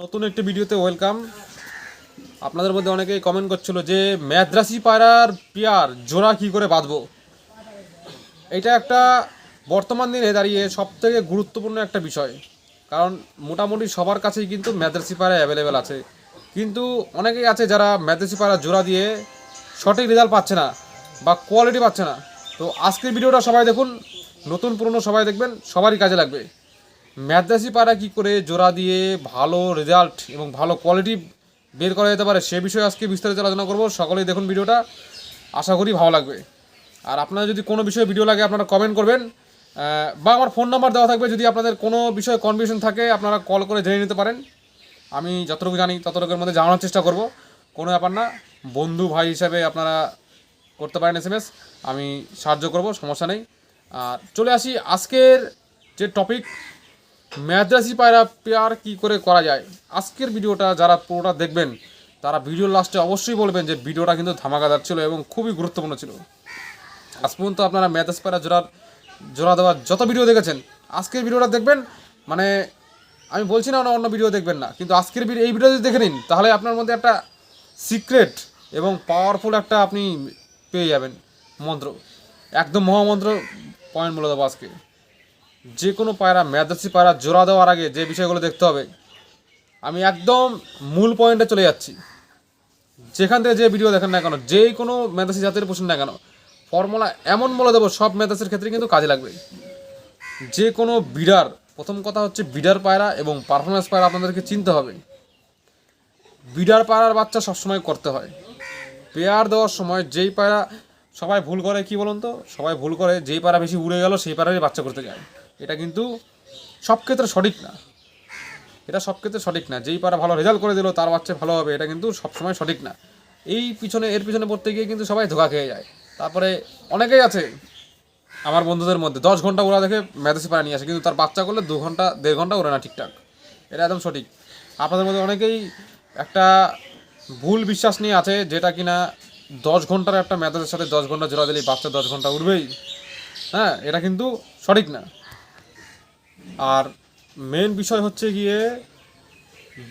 নতুন একটি ভিডিওতে ওয়েলকাম আপনাদের মধ্যে অনেকেই কমেন্ট করছিল যে ম্যাদ্রাসি পায়রার পেয়ার জোড়া কি করে বাঁধবো? এটা একটা বর্তমান দিনে দাঁড়িয়ে সব থেকে গুরুত্বপূর্ণ একটা বিষয়। কারণ মোটামুটি সবার কাছেই কিন্তু ম্যাদ্রাসি পায়রা অ্যাভেলেবেল আছে। কিন্তু অনেকেই আছে যারা ম্যাদ্রাসি পায়রা জোড়া দিয়ে সঠিক রেজাল্ট পাচ্ছে না বা কোয়ালিটি পাচ্ছে না। তো আজকের ভিডিওটা সবাই দেখুন, নতুন পুরনো সবাই দেখবেন, সবারই কাজে লাগবে। ম্যাদ্রাসি পায়রা কী করে জোড়া দিয়ে ভালো রেজাল্ট এবং ভালো কোয়ালিটি বের করা যেতে পারে সে বিষয়ে আজকে বিস্তারিত আলোচনা করব। সকলেই দেখুন ভিডিওটা। আশা করি ভালো লাগবে। আর আপনারা যদি কোনো বিষয়ে ভিডিও লাগে, আপনারা কমেন্ট করবেন। বা আমার ফোন নাম্বার দেওয়া থাকবে। যদি আপনাদের কোনো বিষয়ে কনফিউশন থাকে, আপনারা কল করে জেনে নিতে পারেন। আমি যতটুকু জানি, ততটুকুর মধ্যে জানানোর চেষ্টা করব। কোনো ব্যাপার না। বন্ধু ভাই হিসাবে আপনারা করতে পারেন এস আমি সাহায্য করব, সমস্যা নেই। আর চলে আসি আজকের যে টপিক ম্যাদ্রাসি পায়রা পেয়ার কি করে করা যায়? আজকের ভিডিওটা যারা পুরোটা দেখবেন, তারা ভিডিওর লাস্টে অবশ্যই বলবেন যে ভিডিওটা কিন্তু ধামাকাদার ছিল এবং খুবই গুরুত্বপূর্ণ ছিল। আজ পর্যন্ত আপনারা ম্যাদ্রাসি পায়রা জোড়ার, জোড়া দেওয়ার যত ভিডিও দেখেছেন, আজকের ভিডিওটা দেখবেন মানে আমি বলছি না অন্য ভিডিও দেখবেন না, কিন্তু আজকের ভিডিও এই ভিডিও যদি দেখে নিন, তাহলে আপনার মধ্যে একটা সিক্রেট এবং পাওয়ারফুল একটা আপনি পেয়ে যাবেন মন্ত্র। একদম মহামন্ত্র পয়েন্ট বলে দেবো আজকে। যে কোনো পায়রা ম্যাদ্রাসি পায়রা জোড়া দেওয়ার আগে যে বিষয়গুলো দেখতে হবে। আমি একদম মূল পয়েন্টে চলে যাচ্ছি। যেখান থেকে যে ভিডিও দেখেন না কেন, যেই কোনো ম্যাদ্রাসি জাতের পোষণ না কেন, ফর্মুলা এমন বলে দেবো, সব ম্যাদ্রাসের ক্ষেত্রে কিন্তু কাজে লাগবে। যে কোনো বিডার, প্রথম কথা হচ্ছে বিডার পায়রা এবং পারফরমেন্স পায়রা আপনাদেরকে চিনতে হবে। বিডার পায়রার বাচ্চা সবসময় করতে হয়। পেয়ার দেওয়ার সময় যেই পায়রা, সবাই ভুল করে কি বলুন তো? সবাই ভুল করে, যেই পায়রা বেশি উড়ে গেল, সেই পায়রারই বাচ্চা করতে যায়। এটা কিন্তু সব ক্ষেত্রে সঠিক না। এটা সব ক্ষেত্রে সঠিক না। যেই পায়রা ভালো রেজাল্ট করে দিল, তার বাচ্চা ভালো হবে, এটা কিন্তু সবসময় সঠিক না। এই পিছনে, এর পিছনে পড়তে গিয়ে কিন্তু সবাই ধোকা খেয়ে যায়। তারপরে অনেকেই আছে আমার বন্ধুদের মধ্যে, দশ ঘণ্টা ওরা দেখে মেদাসি পায়রা নিয়ে আসে, কিন্তু তার বাচ্চা করলে দু ঘণ্টা, দেড় ঘণ্টা ওরে না ঠিকঠাক। এটা একদম সঠিক। আপনাদের মধ্যে অনেকেই একটা ভুল বিশ্বাস নিয়ে আছে, যেটা কিনা দশ ঘণ্টার একটা মেয়াদের সাথে দশ ঘণ্টা জোড়া দিলেই বাচ্চা দশ ঘণ্টা উঠবেই। হ্যাঁ এটা কিন্তু সঠিক না। আর মেন বিষয় হচ্ছে গিয়ে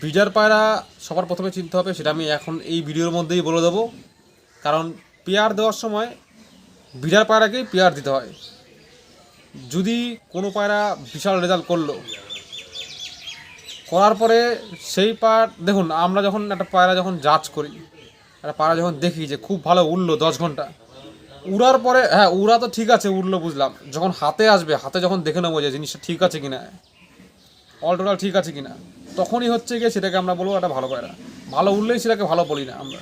বিজার পায়রা সবার প্রথমে চিনতে হবে, সেটা আমি এখন এই ভিডিওর মধ্যেই বলে দেবো। কারণ পেয়ার দেওয়ার সময় বিজার পায়রাকেই পেয়ার দিতে হয়। যদি কোনো পায়রা বিশাল রেজাল্ট করল, করার পরে সেই পায়রা, দেখুন, আমরা যখন একটা পায়রা যখন জাজ করি, একটা পায়রা যখন দেখি যে খুব ভালো উড়লো দশ ঘণ্টা উড়ার পরে হ্যাঁ উড়া তো ঠিক আছে, উড়লো বুঝলাম। যখন হাতে আসবে, হাতে যখন দেখে নেব যে জিনিসটা ঠিক আছে কিনা। অল টোটাল ঠিক আছে কিনা। তখনই হচ্ছে গিয়ে সেটাকে আমরা বলব একটা ভালো পায়রা ভালো উড়লেই সেটাকে ভালো বলি না আমরা।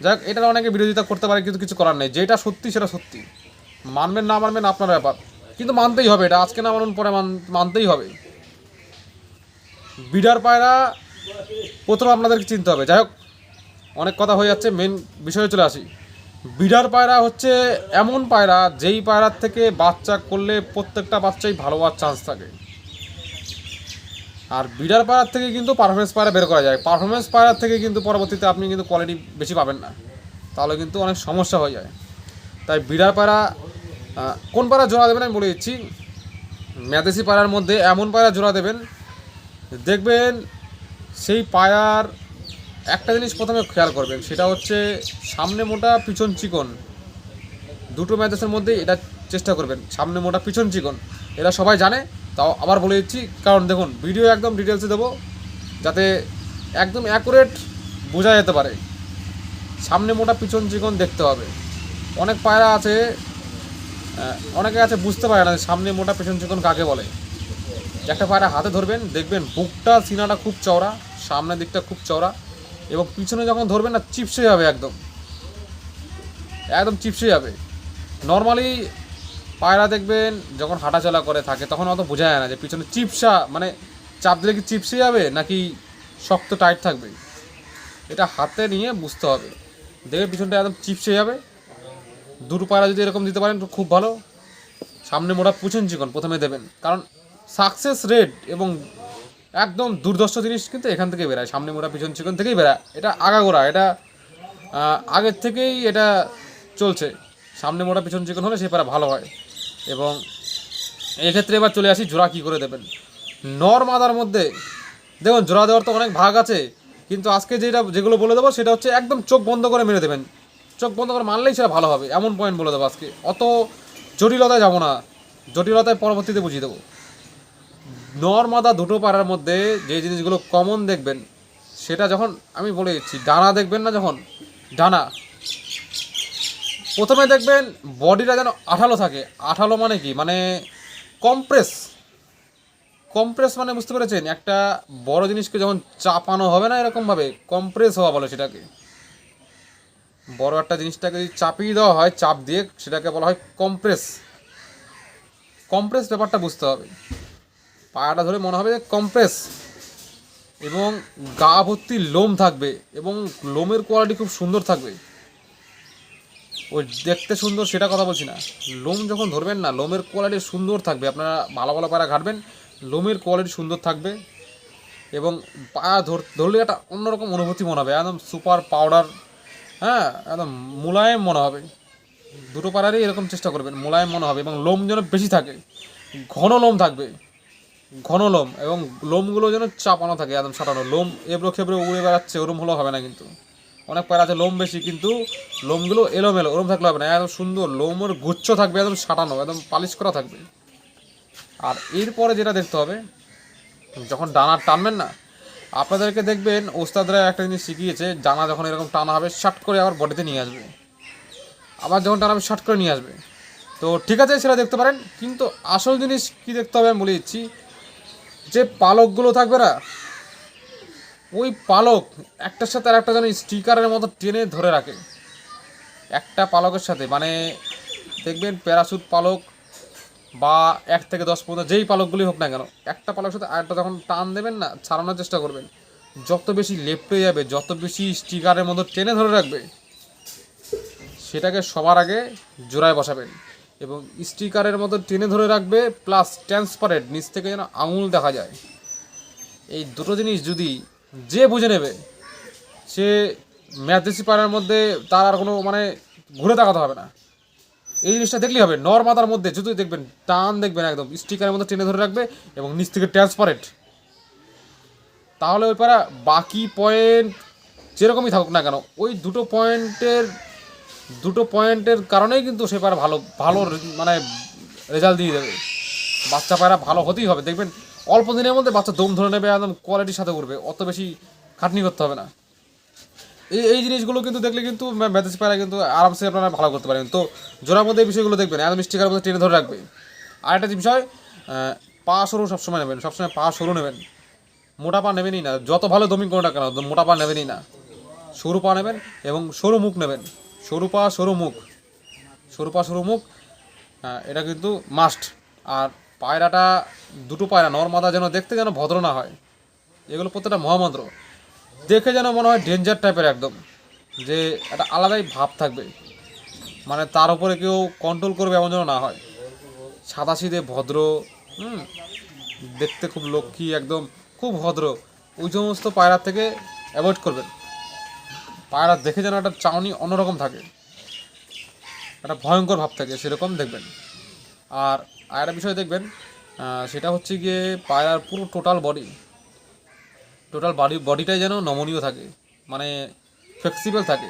যাক এটার অনেকে বিরোধিতা করতে পারে, কিন্তু কিছু করার নেই। যেটা সত্যি, সেটা সত্যি। মানবেন, না মানবেন, আপনার ব্যাপার। কিন্তু মানতেই হবে এটা। আজকে না মানুন, পরে মান- মানতেই হবে। বিডার পায়রা, প্রথম আপনাদেরকে চিনতে হবে। যাই হোক, অনেক কথা হয়ে যাচ্ছে। মেন বিষয়ে চলে আসি। বিডার পায়রা হচ্ছে এমন পায়রা, যেই পায়রার থেকে বাচ্চা করলে প্রত্যেকটা বাচ্চাই ভালো হওয়ার চান্স থাকে। আর বিডার পায়রার থেকে কিন্তু পারফরমেন্স পায়রা বের করা যায়। পারফরমেন্স পায়রার থেকে কিন্তু পরবর্তীতে আপনি কিন্তু কোয়ালিটি বেশি পাবেন না। তাহলে কিন্তু অনেক সমস্যা হয়ে যায়। তাই বিডার পায়রা কোন পায়রা জোড়া দেবেন আমি বলে দিচ্ছি। ম্যাদেশি পায়রার মধ্যে এমন পায়রা জোড়া দেবেন। দেখবেন সেই পায়ার একটা জিনিস প্রথমে খেয়াল করবেন, সেটা হচ্ছে সামনে মোটা, পিছন চিকন। দুটো ম্যাচেসের মধ্যে এটা চেষ্টা করবেন, সামনে মোটা, পিছন চিকন। এরা সবাই জানে, তাও আবার বলে দিচ্ছি, কারণ দেখুন ভিডিও একদম ডিটেলসে দেবো, যাতে একদম অ্যাকুরেট বোঝা যেতে পারে। সামনে মোটা, পিছন চিকন দেখতে হবে। অনেক পায়রা আছে অনেকে আছে বুঝতে পারে না সামনে মোটা, পেছন চিকন কাকে বলে। একটা পায়রা হাতে ধরবেন, দেখবেন বুকটা, সিনাটা খুব চওড়া, সামনের দিকটা খুব চওড়া। এবং পিছনে যখন ধরবেন না, চিপসে যাবে একদম। একদম চিপসে যাবে নর্মালি পায়রা দেখবেন যখন হাঁটাচলা করে থাকে, তখন অত বোঝা যায় না যে পিছনে চিপসা মানে চাপ দিলে কি চিপসে যাবে নাকি শক্ত টাইট থাকবে। এটা হাতে নিয়ে বুঝতে হবে। দেখবে পিছনটা একদম চিপসে যাবে। দুটো পায়রা যদি এরকম দিতে পারেন, তো খুব ভালো। সামনে মোটা পুছন চিকন, প্রথমে দেবেন। কারণ সাকসেস রেট এবং একদম দুর্দর্শ জিনিস কিন্তু এখান থেকে বেরায়। সামনে মোটা পিছন চিকন থেকেই বেরায়। এটা আগাগোড়া, এটা আগের থেকেই এটা চলছে। সামনে মোড়া, পিছন চিকন হলে সে পারা ভালো হয়। এবং এক্ষেত্রে এবার চলে আসি জোড়া কী করে দেবেন। নর মাদার মধ্যে, দেখুন, জোড়া দেওয়ার তো অনেক ভাগ আছে, কিন্তু আজকে যেটা, যেগুলো বলে দেবো, সেটা হচ্ছে একদম চোখ বন্ধ করে মেরে দেবেন। চোখ বন্ধ করে মারলেই সেটা ভালো হবে, এমন পয়েন্ট বলে দেবো আজকে। অত জটিলতায় যাব না। জটিলতায় পরবর্তীতে বুঝিয়ে দেবো। নর মাদা দুটো পাড়ার মধ্যে যে জিনিসগুলো কমন দেখবেন, সেটা যখন আমি বলে দিচ্ছি, ডানা দেখবেন না যখন? ডানা। প্রথমে দেখবেন বডিটা যেন আঠালো থাকে। আঠালো মানে কি? মানে কম্প্রেস কম্প্রেস মানে বুঝতে পেরেছেন? একটা বড় জিনিসকে যখন চাপানো হবে না এরকমভাবে কম্প্রেস হওয়া বলে সেটাকে। বড় একটা জিনিসটাকে যদি চাপিয়ে দেওয়া হয়, চাপ দিয়ে সেটাকে বলা হয় কম্প্রেস কম্প্রেস ব্যাপারটা বুঝতে হবে। পায়াটা ধরে মনে হবে যে কম্প্রেস এবং গা ভর্তি লোম থাকবে এবং লোমের কোয়ালিটি খুব সুন্দর থাকবে। ওই দেখতে সুন্দর সেটা কথা বলছি না। লোম যখন ধরবেন না, লোমের কোয়ালিটি সুন্দর থাকবে। আপনারা ভালো ভালো পায়রা ঘাটবেন, লোমের কোয়ালিটি সুন্দর থাকবে এবং পায়া ধর, ধরলে একটা অন্যরকম অনুভূতি মনে হবে, একদম সুপার পাউডার হ্যাঁ একদম মোলায়েম মনে হবে। দুটো পাড়ারই এরকম চেষ্টা করবেন, মোলায়েম মনে হবে এবং লোম যেন বেশি থাকে, ঘন লোম থাকবে। ঘন লোম এবং লোমগুলো যেন চাপানো থাকে, একদম সাটানো লোম এবড়ো খেবড়ো উড়ে বেড়াচ্ছে, ওরম হলেও হবে না কিন্তু। অনেক পায়রা আছে লোম বেশি, কিন্তু লোমগুলো এলোমেলো, ওরম থাকলে হবে না। একদম সুন্দর, লোমের গুচ্ছ থাকবে, একদম সাটানো একদম পালিশ করা থাকবে। আর এরপরে যেটা দেখতে হবে, যখন ডানা টানবেন না, আপনাদেরকে দেখবেন ওস্তাদরা একটা জিনিস শিখিয়েছে, ডানা যখন এরকম টানা হবে, শার্ট করে আবার বডিতে নিয়ে আসবে। আবার যখন টানা হবে, শার্ট করে নিয়ে আসবে। তো ঠিক আছে, সেটা দেখতে পারেন, কিন্তু আসল জিনিস কি দেখতে হবে আমি বলে দিচ্ছি যে পালকগুলো থাকবে না, ওই পালক একটার সাথে আর একটা যেন স্টিকারের মতো টেনে ধরে রাখে। একটা পালকের সাথে মানে দেখবেন প্যারাসুট পালক বা এক থেকে দশ পর্যন্ত যেই পালকগুলি হোক না কেন, একটা পালকের সাথে আরেকটা যখন টান দেবেন না, ছাড়ানোর চেষ্টা করবেন। যত বেশি লেপটে যাবে, যত বেশি স্টিকারের মতো টেনে ধরে রাখবে, সেটাকে সবার আগে জোড়ায় বসাবেন। এবং স্টিকারের মতো টেনে ধরে রাখবে প্লাস ট্রান্সপারেন্ট নিচ থেকে যেন আঙুল দেখা যায়। এই দুটো জিনিস যদি যে বুঝে নেবে, সে ম্যাদেশি পাড়ার মধ্যে তার আর কোনো মানে ঘুরে তাকাতে হবে না। এই জিনিসটা দেখলেই হবে, নর মধ্যে যদি দেখবেন, টান দেখবেন একদম, স্টিকারের মধ্যে টেনে ধরে রাখবে এবং নিচ থেকে ট্রান্সপারেন্ট তাহলে ওই পাড়া বাকি পয়েন্ট যেরকমই থাকুক না কেন, ওই দুটো পয়েন্টের দুটো পয়েন্টের কারণেই কিন্তু সে পায়রা ভালো ভালো মানে রেজাল্ট দিয়ে দেবে। বাচ্চা পায়রা ভালো হতেই হবে। দেখবেন, অল্প দিনের মধ্যে বাচ্চা দম ধরে নেবে, একদম কোয়ালিটির সাথে উঠবে অত বেশি খাটনি করতে হবে না। এই এই জিনিসগুলো কিন্তু দেখলে কিন্তু ম্যাথেস পায়রা কিন্তু আরামসে আপনারা ভালো করতে পারেন তো জোড়ার মধ্যে এই বিষয়গুলো দেখবেন, একদম স্টিকারের মধ্যে টেনে ধরে রাখবে। আর একটা বিষয় পা সরু সবসময় নেবেন, সবসময় পা সরু নেবেন। মোটা পা নেবেনই না। যত ভালো দমিং না কেন, মোটা পা নেবেনই না। সরু পা নেবেন এবং সরু মুখ নেবেন। সরু পা সরু মুখ সরু পা সরু মুখ এটা কিন্তু মাস্ট আর পায়রাটা, দুটো পায়রা, নর্মাদা যেন দেখতে যেন ভদ্র না হয়। এগুলো প্রত্যেকটা মহামন্ত্র। দেখে যেন মনে হয় ডেঞ্জার টাইপের একদম। যে একটা আলাদাই ভাব থাকবে। মানে তার উপরে কেউ কন্ট্রোল করবে এমন যেন না হয়। সাদা সিধে ভদ্র, হুম? দেখতে খুব লক্ষ্মী একদম। খুব ভদ্র। ওই সমস্ত পায়রার থেকে অ্যাভয়েড করবেন। পায়রা দেখে যেন একটা চাউনি অন্যরকম থাকে। একটা ভয়ঙ্কর ভাব থাকে, সেরকম দেখবেন। আর আরেকটা বিষয় দেখবেন সেটা হচ্ছে গিয়ে পায়রার পুরো টোটাল বডি টোটাল বডি বডিটাই যেন নমনীয় থাকে মানে ফ্লেক্সিবল থাকে।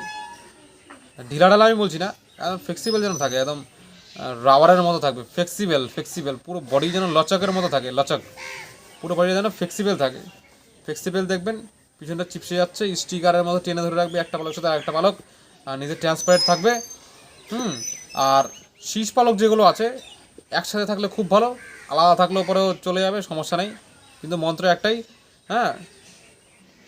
ঢিলা ঢালা আমি বলছি না, একদম ফ্লেক্সিবল যেন থাকে, একদম রাবারের মতো থাকবে ফ্লেক্সিবল ফ্লেক্সিবল পুরো বডি যেন লচকের মতো থাকে, লচক। পুরো বডি যেন ফ্লেক্সিবল থাকে। ফ্লেক্সিবল দেখবেন পিছনটা চিপসে যাচ্ছে স্টিকারের মতো টেনে ধরে রাখবে একটা পালক সাথে আরেকটা পালক আর নিজের ট্রান্সপারেন্ট থাকবে। হুম, আর শীষ পালক যেগুলো আছে, একসাথে থাকলে খুব ভালো, আলাদা থাকলেও পরেও চলে যাবে, সমস্যা নেই। কিন্তু মন্ত্র একটাই হ্যাঁ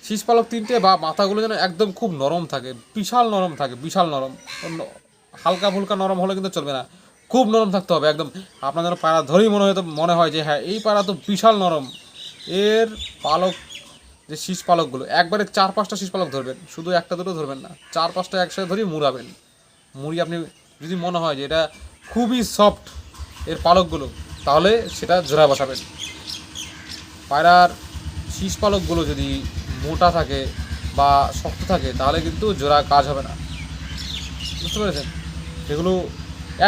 শীষ পালক তিনটে বা মাথাগুলো যেন একদম খুব নরম থাকে, বিশাল নরম থাকে, বিশাল নরম। হালকা ফুলকা নরম হলে কিন্তু চলবে না, খুব নরম থাকতে হবে একদম। আপনার যেন পায়রা ধরেই মনে হয় মনে হয় যে হ্যাঁ এই পায়রা তো বিশাল নরম। এর পালক যে শীষ পালকগুলো, একবারে চার পাঁচটা শীষ পালক ধরবেন, শুধু একটা দুটো ধরবেন না, চার পাঁচটা একসাথে ধরেই মুড়াবেন। মুড়ি আপনি যদি মনে হয় যে এটা খুবই সফট এর পালকগুলো, তাহলে সেটা জোড়া বসাবেন। পায়রার শীষ পালকগুলো যদি মোটা থাকে বা শক্ত থাকে, তাহলে কিন্তু জোড়া কাজ হবে না। বুঝতে পেরেছেন? এগুলো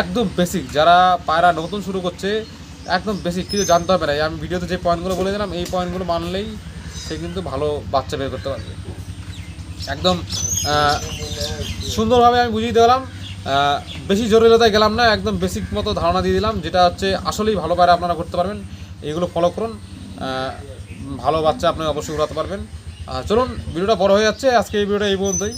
একদম বেসিক যারা পায়রা নতুন শুরু করছে, একদম বেসিক কিছু জানতে হবে না। আমি ভিডিওতে যে পয়েন্টগুলো বলে দিলাম এই পয়েন্টগুলো মানলেই সে কিন্তু ভালো বাচ্চা বের করতে পারবে। একদম সুন্দরভাবে আমি বুঝিয়ে দিলাম বেশি জটিলতায় গেলাম না, একদম বেসিক মতো ধারণা দিয়ে দিলাম, যেটা হচ্ছে আসলেই ভালো পারে আপনারা করতে পারবেন। এগুলো ফলো করুন। ভালো বাচ্চা আপনি অবশ্যই উড়াতে পারবেন। চলুন, ভিডিওটা বড় হয়ে যাচ্ছে। আজকে এই ভিডিওটা এই পর্যন্তই।